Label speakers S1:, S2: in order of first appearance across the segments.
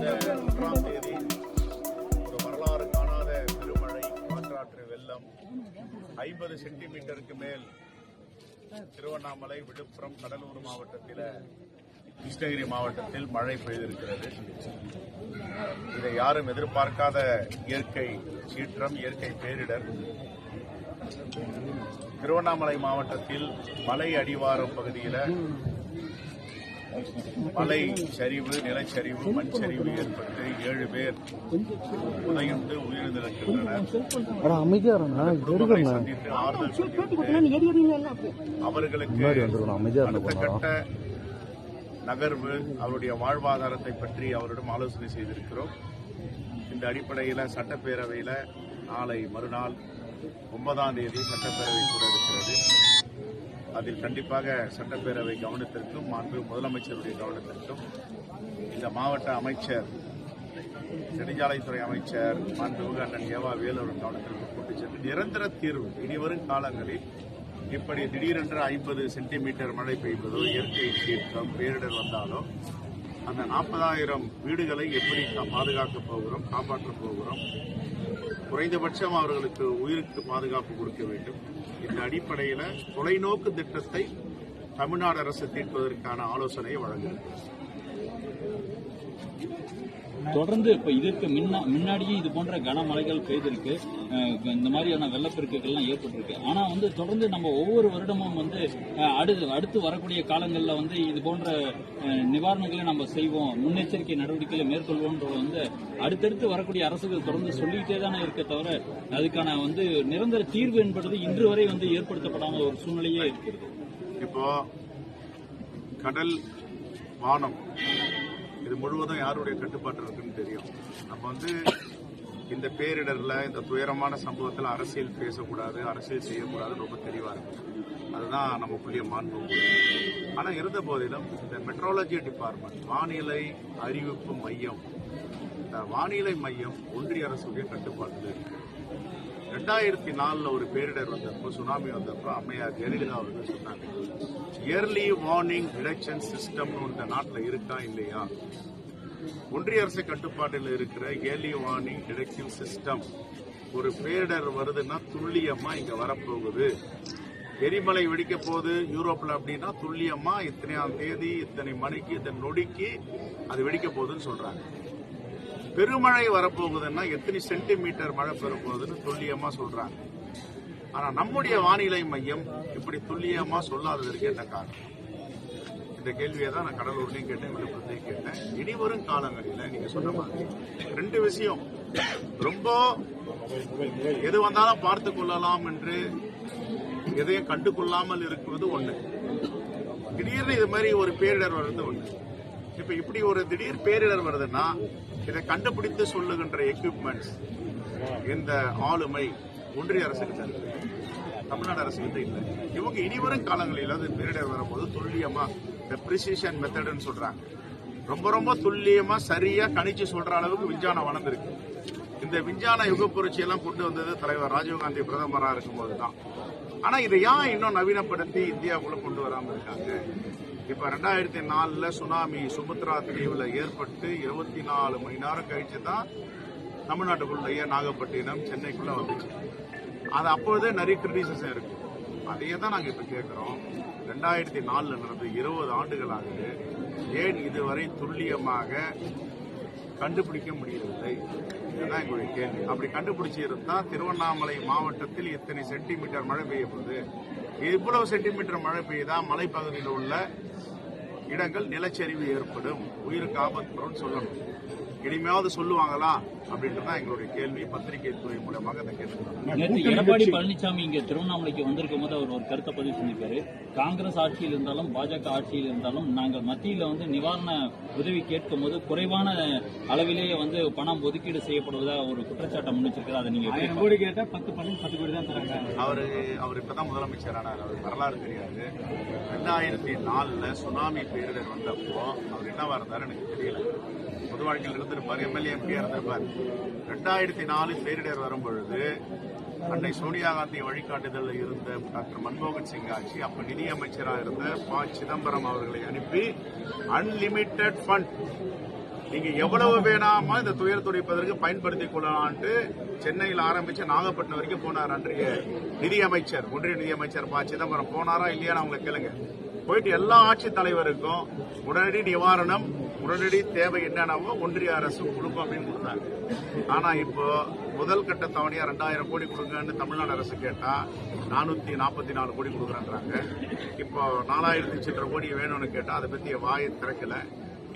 S1: கடந்த ஒன்றாம் தேதி ஒரு வரலாறு காணாத பெருமழை காற்றாற்று வெள்ளம் ஐம்பது சென்டிமீட்டருக்கு மேல் திருவண்ணாமலை விழுப்புரம் கடலூர் மாவட்டத்தில் கிருஷ்ணகிரி மாவட்டத்தில் மழை பெய்திருக்கிறது இதை யாரும் எதிர்பார்க்காத இயற்கை சீற்றம் இயற்கை பேரிடர் திருவண்ணாமலை மாவட்டத்தில் மலை அடிவாரம் பகுதியில் மலை சரிவு நிலச்சரிவு மண் சரிவு ஏற்பட்டு ஏழு பேர் புதையுண்டு உயிரிழந்திருக்கின்றனர். சந்தித்து ஆறுதல் அவர்களுக்கு அடுத்த கட்ட நகர்வு அவருடைய வாழ்வாதாரத்தை பற்றி அவரிடம் ஆலோசனை செய்திருக்கிறோம். இந்த அடிப்படையில் சட்டப்பேரவையில் நாளை மறுநாள் ஒன்பதாம் தேதி சட்டப்பேரவை கூட இருக்கிறது. அதில் கண்டிப்பாக சட்டப்பேரவை கவனத்திற்கும் மாண்பு முதலமைச்சருடைய கவனத்திற்கும் இந்த மாவட்ட அமைச்சர் நெடுஞ்சாலைத்துறை அமைச்சர் மாண்புமிகு அண்ணன் ஏவா வேலூர் கவனத்திற்கு கொண்டு சென்று நிரந்தர தீர்வு. இனிவரும் காலங்களில் இப்படி திடீரென்று ஐம்பது சென்டிமீட்டர் மழை பெய்வதோ இயற்கை சீற்றம் பேரிடர் வந்தாலோ அந்த நாற்பதாயிரம் வீடுகளை எப்படி பாதுகாக்கப் போகிறோம் காப்பாற்றப் போகிறோம் குறைந்தபட்சம் அவர்களுக்கு உயிருக்கு பாதுகாப்பு கொடுக்க வேண்டும். இந்த அடிப்படையில் தொலைநோக்கு திட்டத்தை தமிழ்நாடு அரசு தீர்ப்பதற்கான ஆலோசனையை வழங்குகிறது.
S2: தொடர்ந்து இப்ப இதற்கு முன்னா முன்னாடியே இது போன்ற கனமழைகள் பெய்திருக்கு. இந்த மாதிரியான வெள்ளப்பெருக்குகள்லாம் ஏற்பட்டிருக்கு. ஆனா வந்து தொடர்ந்து நம்ம ஒவ்வொரு வருடமும் வந்து அடு அடுத்து அடுத்து வரக்கூடிய காலங்களில் வந்து இது போன்ற நிவாரணங்களை நம்ம செய்வோம். முன்னெச்சரிக்கை நடவடிக்கைகளை மேற்கொள்வோம்ன்றது வந்து அடுத்தடுத்து வரக்கூடிய அரசுகள் தொடர்ந்து சொல்லிக்கிட்டே தானே இருக்க தவிர அதுக்கான வந்து நிரந்தர தீர்வு என்பது இன்று வரை வந்து ஏற்படுத்தப்படாமல் ஒரு சூழ்நிலையே இருக்கிறது.
S1: இப்போ கடல் வானம் இது முழுவதும் யாருடைய கட்டுப்பாட்டு இருக்குன்னு தெரியும். நம்ம வந்து இந்த பேரிடர்ல இந்த துயரமான சம்பவத்தில் அரசியல் பேசக்கூடாது அரசியல் செய்யக்கூடாதுன்னு ரொம்ப தெளிவா இருக்கு. அதுதான் நமக்குரிய மாண்பு ஆனா இருந்த போதிலும் இந்த மெட்ரோலஜி டிபார்ட்மெண்ட் வானிலை அறிவிப்பு மையம் இந்த வானிலை மையம் ஒன்றிய அரசுடைய கட்டுப்பாட்டில் இருக்கு. ரெண்டாயிரத்தி நாலுல ஒரு பேரிடர் வந்தப்போ சுனாமி வந்தப்போ அம்மையார் ஜெயலலிதா அவர்கள் சொன்னாங்க இயர்லி வார்னிங் டிடெக்ஷன் சிஸ்டம் இந்த நாட்டில் இருக்கா இல்லையா? ஒன்றிய அரசு கட்டுப்பாட்டில் இருக்கிற இயர்லி வார்னிங் டிடெக்ஷன் சிஸ்டம் ஒரு பேரிடர் வருதுன்னா துல்லியமா இங்க வரப்போகுது. எரிமலை வெடிக்க போகுது யூரோப்ல அப்படின்னா துல்லியமா இத்தனையாம் தேதி இத்தனை மணிக்கு இத்தனை நொடிக்கு அது வெடிக்க போகுதுன்னு சொல்றாங்க. பெருமழை வரப்போகுதுன்னா எத்தனை சென்டிமீட்டர் மழை பெறப்போகுதுன்னு துல்லியமா சொல்றாங்க. ஆனா நம்முடைய வானிலை மையம் இப்படி துல்லியமா சொல்லாததற்கு என்ன காரணம்? இந்த கேள்வியை தான் நான் கடலூர்லையும் கேட்டேன் விழுப்புரத்தையும் கேட்டேன். இனிவரும் காலங்களில் நீங்க சொன்ன மாதிரி ரெண்டு விஷயம். ரொம்ப எது வந்தாலும் பார்த்து கொள்ளலாம் என்று எதையும் கண்டு கொள்ளாமல் இருக்கிறது ஒண்ணு. திடீர்னு இது மாதிரி ஒரு பேரிடர் வர்றது ஒண்ணு. இப்ப இப்படி ஒரு திடீர் பேரிடர் வருதுன்னா இதை கண்டுபிடித்து சொல்லுகின்ற எக்யூப்மெண்ட்ஸ் இந்த ஆளுமை ஒன்றிய அரசுகிட்ட இருக்கு தமிழ்நாடு அரசுகிட்ட இல்லை. இவங்க இனிவரும் காலங்களில் அது பேரிடர் வரும்போது துல்லியமா இந்த ப்ரிசிஷன் மெத்தடுன்னு சொல்றாங்க. ரொம்ப ரொம்ப துல்லியமா சரியா கணிச்சு சொல்ற அளவுக்கு விஞ்ஞானம் வளர்ந்துருக்கு. இந்த விஞ்ஞான யுக புரட்சி எல்லாம் கொண்டு வந்தது தலைவர் ராஜீவ்காந்தி பிரதமராக இருக்கும்போது தான் ஆனா இதை ஏன் இன்னும் நவீனப்படுத்தி இந்தியாவுக்குள்ள கொண்டு வராம இருக்காங்க? இப்போ ரெண்டாயிரத்தி நாலில் சுனாமி சுபத்ரா தீவில் ஏற்பட்டு இருபத்தி நாலு மணி நேரம் கழிச்சு தான் தமிழ்நாட்டுக்குள்ளேயே நாகப்பட்டினம் சென்னைக்குள்ளே வந்துச்சு. அது அப்போதே நிறைய கிரிட்டிசிசம் இருக்கு. அதையே தான் நாங்கள் இப்போ கேட்குறோம் ரெண்டாயிரத்தி நாலுல நடந்த இருபது ஆண்டுகளாக ஏன் இதுவரை துல்லியமாக கண்டுபிடிக்க முடியவில்லை? இதுதான் எங்களுடைய கேள்வி. அப்படி கண்டுபிடிச்சி இருந்தா திருவண்ணாமலை மாவட்டத்தில் எத்தனை சென்டிமீட்டர் மழை பெய்ய போகுது. இவ்வளவு சென்டிமீட்டர் மழை பெய்தா மலைப்பகுதியில் உள்ள இடங்கள் நிலச்சரிவு ஏற்படும். உயிருக்கு ஆபத்து சொல்லணும். இனிமையாவது சொல்லுவாங்களா அப்படின்றது தான் எங்களுடைய கேள்வி பத்திரிகை துறை மூலமாக அதை கேட்டுக்கிறோம்
S2: நேற்று எடப்பாடி பழனிசாமி இங்க திருவண்ணாமலைக்கு வந்திருக்கும் போது அவர் ஒரு கருத்தை பதிவு செஞ்சிருக்காரு காங்கிரஸ் ஆட்சியில் இருந்தாலும் பாஜக ஆட்சியில் இருந்தாலும் நாங்கள் மத்தியில வந்து நிவாரண உதவி கேட்கும் போது குறைவான அளவிலேயே வந்து பணம் ஒதுக்கீடு செய்யப்படுவதா ஒரு குற்றச்சாட்டை முன்னிச்சிருக்கிறார் அதை நீங்க எப்படி
S3: கோடி கேட்டா பத்து பண்ணி பத்து கோடி தான் தராங்க.
S1: அவரு அவர் இப்பதான் முதலமைச்சர் ஆனார் அவர் வரலாறு தெரியாது. ரெண்டாயிரத்தி நாலுல சுனாமி பேரிடர் வந்தப்போ அவர் என்னவா இருந்தாரு எனக்கு தெரியல. பொது வாழ்க்கையில் இருந்திருப்பார் எம்எல்ஏ எம்பியா இருந்திருப்பார். ரெண்டாயிரத்தி நாலு பேரிடர் வரும்பொழுது அன்னை சோனியா காந்தி வழிகாட்டுதலில் இருந்த டாக்டர் மன்மோகன் சிங் ஆட்சி அப்ப நிதி அமைச்சராக இருந்த ப. சிதம்பரம் அவர்களை அனுப்பி அன்லிமிட்டெட் ஃபண்ட் நீங்க எவ்வளவு வேணாமா இந்த துயர் துடைப்பதற்கு பயன்படுத்திக் கொள்ளலாம்ட்டு சென்னையில் ஆரம்பிச்சு நாகப்பட்டினம் வரைக்கும் போனார் அன்றைய நிதியமைச்சர் ஒன்றிய நிதியமைச்சர் ப. சிதம்பரம். போனாரா இல்லையான்னு அவங்க கேளுங்க. போயிட்டு எல்லா ஆட்சித் தலைவருக்கும் உடனடி நிவாரணம் உடனடி தேவை என்னன்னா ஒன்றிய அரசு கொடுக்கும் அப்படின்னு கொடுத்தாங்க. ஆனா இப்போ முதல் கட்ட தவணையா ரெண்டாயிரம் கோடி கொடுங்கன்னு தமிழ்நாடு அரசு கேட்டா நானூத்தி நாற்பத்தி நாலு கோடி கொடுக்குறேன்றாங்க. இப்போ நாலாயிரத்தி சில்லற கோடி வேணும்னு கேட்டா அதை பத்தி வாயை திறக்கல.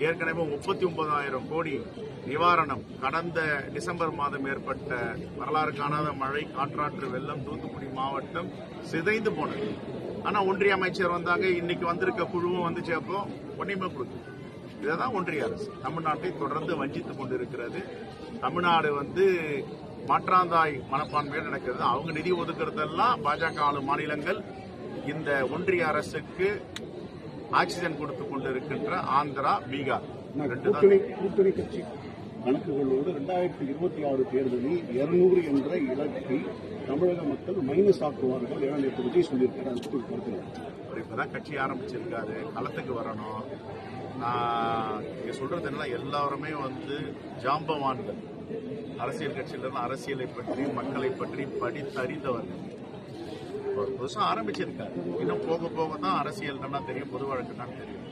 S1: ஏற்கனவே முப்பத்தி ஒன்பதாயிரம் கோடி நிவாரணம் கடந்த டிசம்பர் மாதம் ஏற்பட்ட வரலாறு காணாத மழை காற்றாற்று வெள்ளம் தூத்துக்குடி மாவட்டம் சிதைந்து போனது. ஆனா ஒன்றிய அமைச்சர் வந்தாங்க இன்னைக்கு வந்திருக்க குழுவும் வந்துச்சு அப்போ ஒன்றையுமே கொடுக்கும் இதுதான் ஒன்றிய அரசு. தமிழ்நாட்டை தொடர்ந்து வஞ்சித்துக் கொண்டிருக்கிறது. தமிழ்நாடு வந்து மாற்றாந்தாய் மனப்பான்மையோடு நடக்கிறது. அவங்க நிதி ஒதுக்குறதெல்லாம் பாஜக ஆளும் மாநிலங்கள் இந்த ஒன்றிய அரசுக்கு ஆக்சிஜன் கொடுத்து கொண்டிருக்கின்ற ஆந்திரா பீகார்.
S4: கூட்டணி கட்சி கணக்குகளோடு ரெண்டாயிரத்தி இருபத்தி ஆறு தேர்தலில் இருநூறு என்ற இலக்கை தமிழக மக்கள் மைனஸ் ஆக்குவார்கள் என நேற்று விஜய்
S1: அவர் இப்பதான் கட்சி ஆரம்பிச்சிருக்காரு. களத்துக்கு வரணும். நான் சொல்றது என்ன எல்லாருமே வந்து ஜாம்பவான்கள். அரசியல் கட்சியிலிருந்து அரசியலை பற்றி மக்களை பற்றி படித்தறிந்தவர்கள். ஒரு புதுசா ஆரம்பிச்சிருக்காரு இன்னும் போக போக தான் அரசியல் தானே தெரியும் பொது வழக்கு தான் தெரியும்.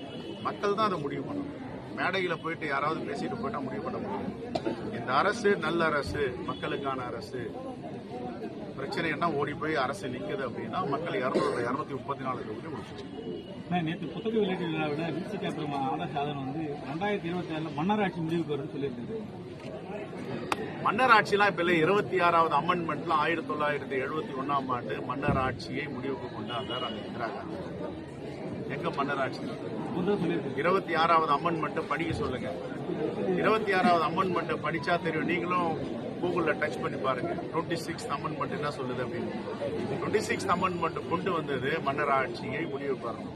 S1: மக்கள் தான் அதை முடிவு பண்ணணும். மேடையில் போயிட்டு யாராவது பேசிட்டு போயிட்டா முடிவு பண்ண முடியும் இந்த அரசு நல்ல அரசு மக்களுக்கான அரசு. பிரச்சனை என்ன ஓடி போய் அரசு நிக்குது அப்படின்னா மக்கள் இருநூறு இருநூத்தி முப்பத்தி நாலு தொகுதி முடிச்சிச்சு
S3: நேற்று புத்தக வெளியீட்டு விழாவில் விசிக அப்புறம் ஆதர் வந்து ரெண்டாயிரத்தி இருபத்தி ஆறுல மன்னராட்சி முடிவுக்கு வரும்னு சொல்லியிருக்காரு
S1: மன்னர் ஆட்சிலாம் இப்ப இல்லை இருபத்தி ஆறாவது அமெண்ட்மெண்ட்ல ஆயிரத்தி தொள்ளாயிரத்தி எழுபத்தி ஒன்னாம் ஆண்டு மன்னர் ஆட்சியை முடிவுக்கு கொண்டாந்தார் அந்த இந்திரா காந்தி. எங்க மன்னர் ஆட்சி இருபத்தி ஆறாவது அமெண்ட்மெண்ட் படிக்க சொல்லுங்க. இருபத்தி ஆறாவது அமெண்ட்மெண்ட் படிச்சா தெரியும். நீங்களும் கூகுளில் டச் பண்ணி பாருங்க. டுவெண்ட்டி சிக்ஸ் அமெண்ட்மெண்ட் என்ன சொல்லுது அப்படின்னு. டுவெண்ட்டி சிக்ஸ் அமெண்ட்மெண்ட் கொண்டு வந்தது மன்னர் ஆட்சியை முடிவு பாருங்க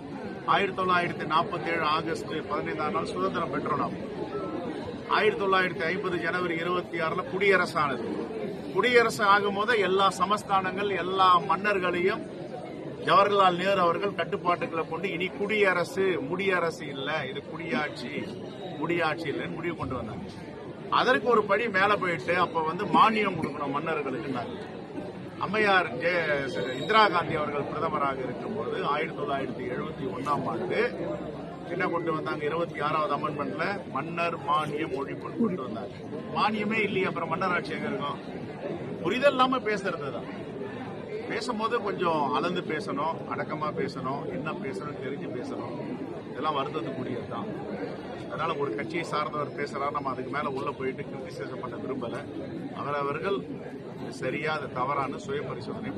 S1: ஆயிரத்தி தொள்ளாயிரத்தி நாற்பத்தி ஏழு ஆகஸ்ட் பதினைந்தாம் நாள் சுதந்திரம் பெற்றோம் நாம் ஆயிரத்தி தொள்ளாயிரத்தி ஐம்பது ஜனவரி இருபத்தி ஆறுல குடியரசானது. குடியரசு ஆகும்போது எல்லா சமஸ்தானங்கள் எல்லா மன்னர்களையும் ஜவஹர்லால் நேரு அவர்கள் கட்டுப்பாட்டுகளை கொண்டு இனி குடியரசு முடியரசு இல்லை. இது குடியாட்சி முடியாட்சி இல்லைன்னு முடிவு கொண்டு வந்தாங்க. அதற்கு ஒரு படி மேல போயிட்டு அப்ப வந்து மானியம் கொடுக்கணும் மன்னர்களுக்கு அம்மையார் ஜெய- இந்திரா காந்தி அவர்கள் பிரதமராக இருக்கும்போது ஆயிரத்தி தொள்ளாயிரத்தி எழுபத்தி ஒன்னாம் ஆண்டு என்ன கொண்டு வந்தாங்க? இருபத்தி ஆறாவது அமெண்ட்மெண்ட்ல மன்னர் மானியம் ஒழிப்பு கொண்டு வந்தாங்க மானியமே இல்லையே அப்புறம் மன்னராட்சி எங்க இருக்கும்? புரிதல் இல்லாம பேசுறது தான். பேசும்போது கொஞ்சம் அளந்து பேசணும் அடக்கமா பேசணும் என்ன பேசணும் தெரிஞ்சு பேசணும். இதெல்லாம் வருத்தத்துக்குரியது தான் அதனால ஒரு கட்சியை சார்ந்தவர் பேசுறாரு நம்ம அதுக்கு மேல உள்ள போயிட்டு கிரிட்டிசைசம் பண்ண விரும்பல. அவரவர்கள் சரியா அது தவறான சுய பரிசோதனை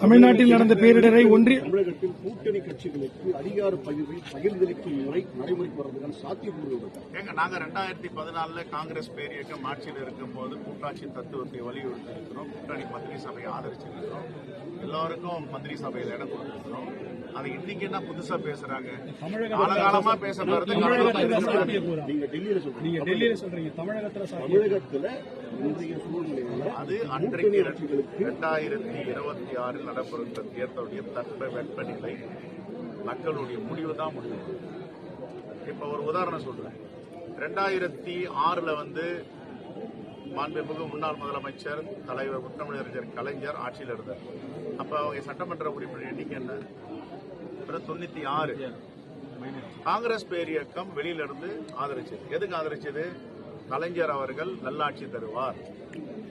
S5: தமிழ்நாட்டில் நடந்த பேரிடரை ஒன்றிய
S4: தமிழகத்தில் கூட்டணி கட்சிகளுக்கு அதிகார பகிர்வை பகிர்ந்தளிக்கும் முறை நடைமுறைக்கு வர்றதுக்கான சாத்தியக்கூறுகள்.
S1: ஏங்க நாங்க ரெண்டாயிரத்தி பதினாலுல காங்கிரஸ் பேரியக்கம் ஆட்சியில் இருக்கும்போது கூட்டாட்சி தத்துவத்தை வலியுறுத்தி இருக்கிறோம் கூட்டணி மந்திரி சபையை ஆதரிச்சிருக்கிறோம். எல்லாருக்கும் மந்திரி சபையில் இடம் கொடுத்திருக்கிறோம். அது இன்னைக்கு என்ன புதுசா பேசுறாங்க? காலகாலமா
S3: சாத்தியக்கூறா
S4: நீங்க டெல்லியில சொல்றீங்க.
S3: நீங்க டெல்லியில சொல்றீங்க. தமிழகத்துல
S4: தமிழகத்துல இன்றைய சூழ்நிலையில
S1: அது அன்றைக்கு இரண்டாயிரத்தி இருபத்தி ஆறில் நடைபெறுகின்ற தேர்தலுடைய தட்ப வெப்பநிலை மக்களுடைய முடிவு தான் முடிவு. இப்ப ஒரு உதாரணம் சொல்றேன். ரெண்டாயிரத்தி ஆறுல வந்து மாண்புமிகு முன்னாள் முதலமைச்சர் தலைவர் முத்தமிழறிஞர் கலைஞர் ஆட்சியில் இருந்தார். அப்ப அவங்க சட்டமன்ற உறுப்பினர் எண்ணிக்கை என்ன? வெறும் தொண்ணூத்தி ஆறு. காங்கிரஸ் பேரியக்கம் வெளியில இருந்து ஆதரிச்சது. எதுக்கு ஆதரிச்சது? கலைஞர் அவர்கள் நல்லாட்சி தருவார்.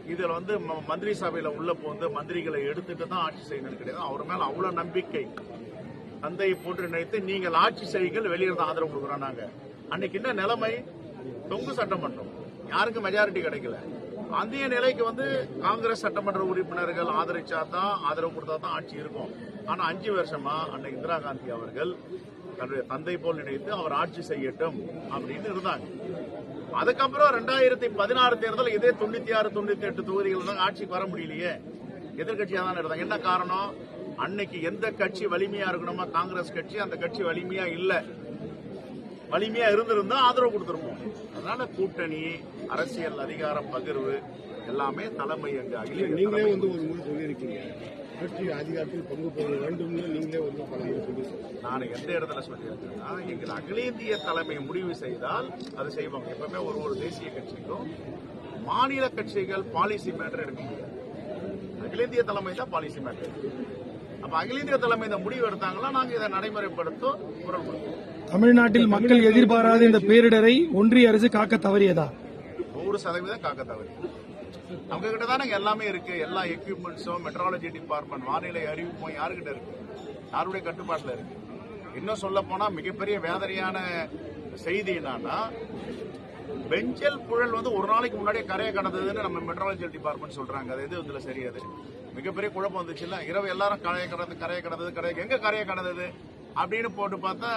S1: இதுல வந்து ம- மந்திரி சபையில உள்ள போந்து மந்திரிகளை எடுத்துட்டு தான் ஆட்சி செய்யணும் கிடையாது. அவர் மேல அவ்வளவு நம்பிக்கை. தந்தையை போட்டு நினைத்து நீங்கள் ஆட்சி செய்யுங்கள் வெளியிருந்து ஆதரவு கொடுக்குறோம் நாங்க. அன்னைக்கு என்ன நிலைமை? தொங்கு சட்டமன்றம் யாருக்கும் மெஜாரிட்டி கிடைக்கல. அந்த நிலைக்கு வந்து காங்கிரஸ் சட்டமன்ற உறுப்பினர்கள் ஆதரிச்சா தான் ஆதரவு கொடுத்தா தான் ஆட்சி இருக்கும். ஆனா அஞ்சு வருஷமா அன்னை இந்திரா காந்தி அவர்கள் தன்னுடைய தந்தை போல் நினைத்து அவர் ஆட்சி செய்யட்டும் அப்படின்னு இருந்தாங்க. அதுக்கப்புறம் ரெண்டாயிரத்தி பதினாறு தேர்தல் இதே தொண்ணூத்தி ஆறு தொண்ணூத்தி எட்டு தொகுதிகள் தான் ஆட்சிக்கு வர முடியலையே. எதிர்கட்சியா தான் இருந்தாங்க. என்ன காரணம்? அன்னைக்கு எந்த கட்சி வலிமையா இருக்கணுமோ? காங்கிரஸ் கட்சி அந்த கட்சி வலிமையா இல்ல. வலிமையா இருந்திருந்தா ஆதரவு கொடுத்துருப்போம். அதனால கூட்டணி அரசியல் அதிகார பகிர்வு எல்லாமே தலைமை அங்க அகில
S4: நீங்களே. வந்து ஒரு முறை சொல்லியிருக்கீங்க. ஆட்சி அதிகாரத்தில் பங்கு பெற வேண்டும்னு நீங்களே வந்து பல முறை சொல்லி
S1: நான் எந்த இடத்துல சொல்லியிருக்கேன்னா எங்கள் அகில இந்திய தலைமை முடிவு செய்தால் அது செய்வாங்க. எப்பவுமே ஒரு ஒரு தேசிய கட்சிக்கும் மாநில கட்சிகள் பாலிசி மேட்டர் எடுக்க முடியாது. அகில இந்திய தலைமை தான் பாலிசி மேட்டர் அப்ப அகில இந்திய தலைமை இந்த முடிவு எடுத்தாங்கன்னா நாங்க இதை நடைமுறைப்படுத்தும் குரல்
S5: தமிழ்நாட்டில் மக்கள் எதிர்பாராத இந்த பேரிடரை ஒன்றிய அரசு காக்க தவறியதா?
S1: நூறு சதவீதம் காக்க தவறி அவங்க கிட்ட தானே எல்லாமே இருக்கு. எல்லா எக்யூப்மெண்ட்ஸும் மெட்ராலஜி டிபார்ட்மெண்ட் வானிலை அறிவிப்பும் யாருக்கிட்ட இருக்கு? யாருடைய கட்டுப்பாட்டில் இருக்கு? இன்னும் சொல்ல போனா மிகப்பெரிய வேதனையான செய்தி என்னன்னா பெஞ்சல் புழல் வந்து ஒரு நாளைக்கு முன்னாடியே கரையை கடந்ததுன்னு நம்ம மெட்ராலஜி டிபார்ட்மெண்ட் சொல்றாங்க. அது எது இதுல சரியாது மிகப்பெரிய குழப்பம் வந்துச்சுல்ல இரவு எல்லாரும் கரையை கடந்து கரையை கடந்தது கரையை எங்க கரையை கடந்தது? அப்படின்னு போட்டு பார்த்தா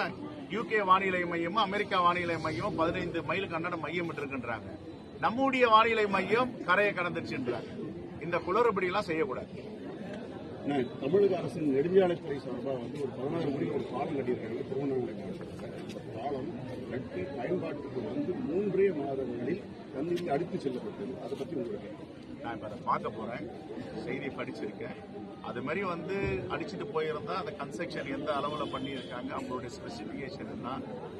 S1: யூகே வானிலை மையமும் அமெரிக்கா வானிலை மையமும் பதினைந்து மைல் கன்னட மையம் இருக்கின்றாங்க. நம்முடைய வானிலை மையம் கரையை கடந்துச்சுன்றாங்க. இந்த குளறுபடி எல்லாம் செய்யக்கூடாது
S4: தமிழக அரசின் நெடுஞ்சாலைத்துறை சார்பாக வந்து ஒரு பதினாறு மணிக்கு ஒரு பாலம் கட்டியிருக்காங்க. திருவண்ணாமலை மாவட்டத்தில். பாலம் கட்டி பயன்பாட்டுக்கு வந்து மூன்றே மாதங்களில் தண்ணீரில் அடித்து செல்லப்பட்டது. அதை பற்றி உங்களுக்கு
S1: நான் இப்ப அதை பார்க்க போறேன். செய்தி படிச்சிருக்கேன். அது மாதிரி வந்து அடிச்சுட்டு போயிருந்தா அந்த கன்ஸ்ட்ரக்ஷன் எந்த அளவுல பண்ணியிருக்காங்க அவங்களுடைய ஸ்பெசிபிகேஷன் என்ன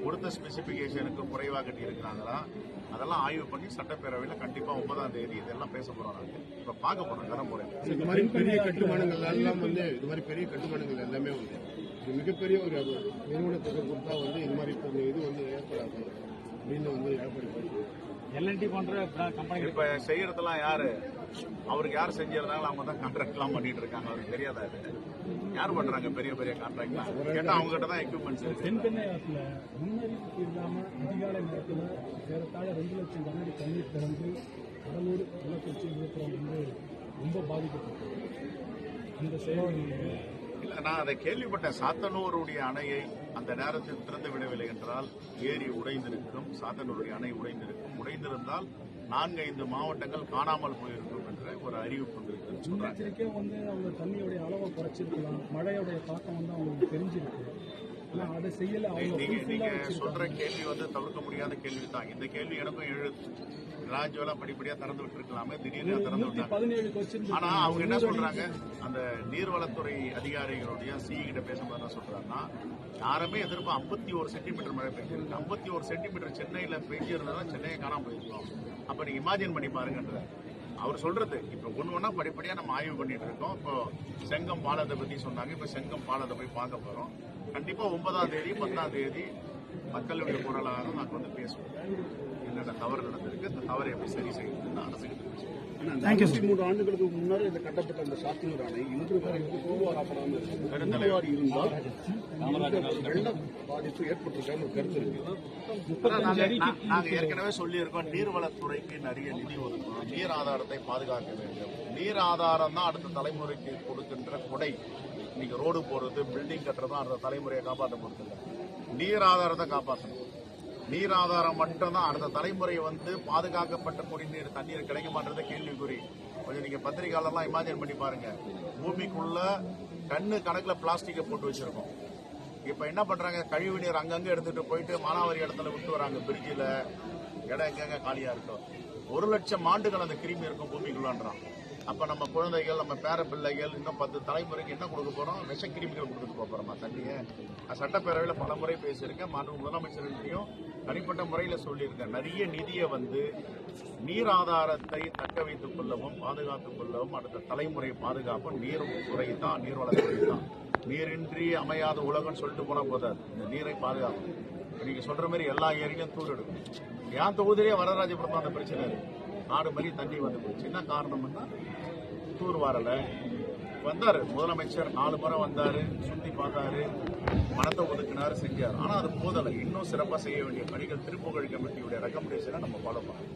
S1: கொடுத்த ஸ்பெசிபிகேஷனுக்கு குறைவாக கட்டி இருக்கிறாங்களா அதெல்லாம் ஆய்வு பண்ணி சட்டப்பேரவையில் கண்டிப்பா ஒன்பதாம் தேதி இதெல்லாம் பேச போறோம் நாங்க. இப்ப பார்க்க போறோம் கரம் போறேன்
S4: இந்த மாதிரி பெரிய கட்டுமானங்கள் எல்லாம் வந்து இது மாதிரி பெரிய கட்டுமானங்கள் எல்லாமே வந்து இது மிகப்பெரிய ஒரு அது நிறுவனத்துக்கு கொடுத்தா வந்து இது மாதிரி இது வந்து ஏற்படாது. அப்படின்னு வந்து ஏற்படுத்தி
S3: எல்என்டி போன்ற கம்பெனிகள்
S1: இப்ப செய்யறதெல்லாம் யாரு? அவருக்கு யார் செஞ்சிருந்தாங்களோ அவங்க தான் கான்ட்ராக்ட் எல்லாம் பண்ணிட்டு இருக்காங்க. அவருக்கு தெரியாதா இது? யார் பண்றாங்க பெரிய பெரிய கான்ட்ராக்ட் கேட்டா அவங்க கிட்ட தான் எக்யூப்மெண்ட்ஸ் இருக்கு.
S6: தென்பெண்ணையாற்றுல முன்னறிவிப்பு இல்லாம அதிகாலை நேரத்துல ஏறத்தாழ ரெண்டு லட்சம் கண்ணாடி தண்ணீர் திறந்து கடலூர் கள்ளக்குறிச்சி விழுப்புரம் வந்து ரொம்ப பாதிக்கப்பட்டது அந்த செயல்
S1: இல்ல நான் அதை கேள்விப்பட்டேன் சாத்தனூருடைய அணையை அந்த நேரத்தில் திறந்து விடவில்லை என்றால் ஏரி உடைந்திருக்கும் சாத்தனூருடைய அணை உடைந்திருக்கும். உடைந்திருந்தால் நான்கு ஐந்து மாவட்டங்கள் காணாமல் போயிருக்கும் என்ற ஒரு அறிவிப்பு வந்திருக்குன்னு சொல்றாங்க.
S6: முன்னெச்சரிக்கையா வந்து அவங்க தண்ணியோடைய அளவை குறைச்சிருக்கலாம். மழையோடைய தாக்கம் வந்து அவங்களுக்கு தெரிஞ்சிருக்கு. அதை செய்யல.
S1: நீங்க. சொல்ற கேள்வி வந்து தவிர்க்க முடியாத கேள்வி தான் இந்த கேள்வி எனக்கும் எழுது ராஜ்யெல்லாம் படிப்படியா திறந்து விட்டு இருக்கலாமே திடீர்னு திறந்து விட்டாங்க. ஆனா அவங்க என்ன சொல்றாங்க? அந்த நீர்வளத்துறை அதிகாரிகளுடைய சிஇ கிட்ட பேசும்போது என்ன சொல்றாங்கன்னா யாருமே எதிர்ப்பு ஐம்பத்தி ஒரு சென்டிமீட்டர் மழை பெய்ஞ்சிருக்கு ஐம்பத்தி ஒரு சென்டிமீட்டர் சென்னையில பெய்ஞ்சிருந்தா சென்னையை காணாம போயிருக்கோம் அப்ப நீங்க இமேஜின் பண்ணி பாருங்கன்ற. அவர் சொல்றது இப்ப ஒண்ணு ஒன்னா படிப்படியா நம்ம ஆய்வு பண்ணிட்டு இருக்கோம். இப்போ செங்கம் பாலத்தை பத்தி சொன்னாங்க. இப்ப செங்கம் பாலத்தை போய் பார்க்க போறோம். கண்டிப்பா ஒன்பதாம் தேதி பத்தாம் தேதி மக்களுடைய குரலாக நாங்கள் வந்து பேசுவோம். என்னென்ன தவறு நடந்திருக்கு. இந்த தவறை எப்படி சரி செய்யணும்னு அரசுக்கு
S4: ஆண்டுகளுக்கு முன்னாடி இந்த கட்டப்பட்ட அந்த சாத்தினூர் அணை இன்று தூர்வாராப்படாமல் இருக்கு. இருந்தால் வெள்ள பாதிப்பு ஏற்பட்டிருக்கான்னு ஒரு கருத்து இருக்கு.
S1: நாங்க- ஏற்கனவே சொல்லியிருக்கோம் நீர்வளத்துறைக்கு நிறைய நிதி ஒதுக்கணும். நீர் ஆதாரத்தை பாதுகாக்க வேண்டும். நீர் ஆதாரம் தான் அடுத்த தலைமுறைக்கு கொடுக்கின்ற கொடை. இன்னைக்கு ரோடு போடுறது பில்டிங் கட்டுறதும் அடுத்த தலைமுறையை காப்பாற்ற போறது. நீர் ஆதாரத்தை காப்பாற்றணும். நீர் ஆதாரம் மட்டும்தான். அடுத்த தலைமுறை வந்து பாதுகாக்கப்பட்ட குடிநீர் தண்ணீர் கிடைக்குமான்றது கேள்விக்குறி. கொஞ்சம் நீங்க பத்திரிகையாளர்லாம் இமேஜின் பண்ணி பாருங்க. பூமிக்குள்ள கண்ணு கணக்குல பிளாஸ்டிக்கை போட்டு வச்சிருக்கோம். இப்ப என்ன பண்றாங்க? கழிவு நீர் அங்கங்க எடுத்துட்டு போயிட்டு மானாவாரி இடத்துல விட்டு வராங்க. பிரிட்ஜில் இடம் எங்கெங்க காலியா இருக்கும் ஒரு லட்சம் ஆண்டுகள் அந்த கிருமி இருக்கும் பூமிக்குள்ளான்றான். அப்ப நம்ம குழந்தைகள் நம்ம பேர பிள்ளைகள் இன்னும் பத்து தலைமுறைக்கு என்ன கொடுக்க போறோம்? விஷ கிருமிகள் கொடுத்துட்டு போக போறோமா தண்ணியை? சட்டப்பேரவையில் பல முறை பேசியிருக்கேன். மாநில முதலமைச்சர்கிட்டையும் தனிப்பட்ட முறையில் சொல்லியிருக்கேன் நிறைய நிதியை வந்து நீர் ஆதாரத்தை தக்க வைத்துக் கொள்ளவும் பாதுகாத்துக் கொள்ளவும் அடுத்த தலைமுறை பாதுகாப்பும் நீர் துறை தான் நீர் வளத்துறை தான் நீரின்றி அமையாத உலகம்னு சொல்லிட்டு போனால் போதாது. இந்த நீரை பாதுகாக்கணும். நீங்க சொல்ற மாதிரி எல்லா ஏரியும் தூர் எடுக்கும் என் தொகுதியிலே வரராஜபுரம் அந்த பிரச்சனை இருக்கு. நாடு மாதிரி தண்ணி வந்து போச்சு. என்ன காரணம்னா தூர் வரலை. வந்தாரு. முதலமைச்சர் நாலு முறை வந்தாரு சுத்தி பார்த்தாரு பணத்தை ஒதுக்கினாரு செஞ்சார். ஆனா அது போதலை இன்னும் சிறப்பாக செய்ய வேண்டிய பணிகள் திருப்புகழ் கமிட்டியுடைய ரெக்கமெண்டேஷனை நம்ம ஃபாலோ பண்ணணும்.